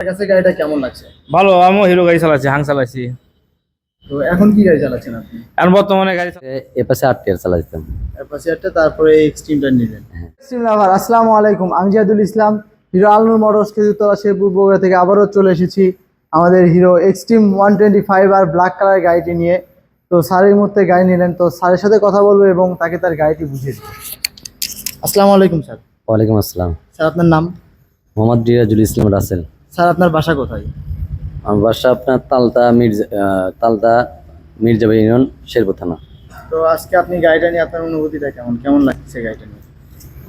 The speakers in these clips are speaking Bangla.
কাছে গাড়িটা কেমন লাগছে? ভালো আমিও হিরো গাড়ি চালাচ্ছি হাং চালাচ্ছি। তো এখন কি গাড়ি চালাচ্ছেন আপনি? এখন বর্তমানে গাড়ি চা- এ পাশে আট টিয়ার চালাইতাম অ্যাপাসিয়ারটা তারপরে এক্সট্রিমটা নিলেন। এক্সট্রিম লাভার আসসালামু আলাইকুম আমি জিয়াদুল ইসলাম হিরো আলনুর মোটরস খেজুরতলা শেরপুর বগুড়া থেকে আবারও চলে এসেছি আমাদের Hero Xtreme one twenty five আর ব্ল্যাক কালার গাড়িটি নিয়ে। তো স্যার এই মুহূর্তে গাড়ি নিলেন তো স্যারের সাথে কথা বলব এবং তাকে তার গাড়িটি বুঝিয়ে দেবো। আসসালামু আলাইকুম স্যার ওয়ালাইকুম আসসালাম। স্যার আপনার নাম? মোহাম্মদ রিরাজুল ইসলাম রাসেল। স্যার আপনার বাসা কোথায়? আমার বাসা আপনার তালতা মির্জা তালতা মির্জাবাই ইউনিয়ন শেরপুর থানা। তো আজকে আপনি গাড়িটা নিয়ে আপনার অনুভূতিটা কেমন? কেমন লাগছে গাড়িটা নিয়ে?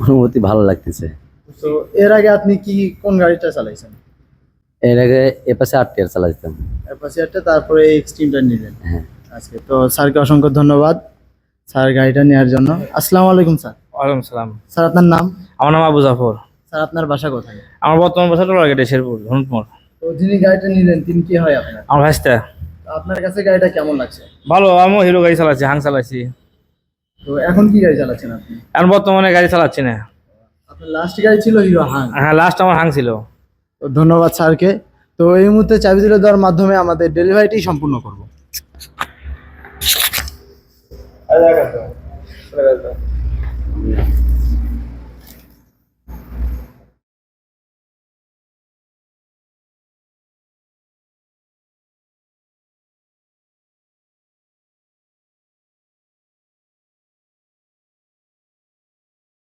অনুভূতি ভালো লাগতেছে। তো এর আগে আপনি কি কোন গাড়িটা চালাইছেন? এর আগে এ পাশে আট টিয়ার চালাইতাম। অ্যাপাসিয়ারটা তারপরে এক্সট্রিমটা নিলেন। হ্যাঁ। আজকে তো স্যারকে অসংখ্য ধন্যবাদ স্যার গাড়িটা নেওয়ার জন্য। আসসালামু আলাইকুম স্যার। ওয়ালাইকুম সালাম। স্যার আপনার নাম? আমার নাম আবু জাফর। স্যার আপনার বাসা কোথায়? আমার বর্তমান বাসা টোলা গেটে শেরপুর ধনুটমোড় তো যিনি গাড়িটা নিলেন তিনি কি হয় আপনার? আমার ভাইস্তা তো আপনার কাছে গাড়িটা কেমন লাগছে? ভালো আমিও হিরো গাড়ি চালাচ্ছি হাং চালাচ্ছি। তো এখন কি গাড়ি চালাচ্ছেন আপনি? এখন বর্তমানে গাড়ি চালাচ্ছি না। আপনার লাস্ট গাড়ি ছিল হিরো হাং। হ্যাঁ লাস্ট আমার হাং ছিল। তো ধন্যবাদ স্যারকে। তো এই মুহূর্তে চাবি তুলে দেওয়ার মাধ্যমে আমাদের ডেলিভারিটি সম্পূর্ণ করব।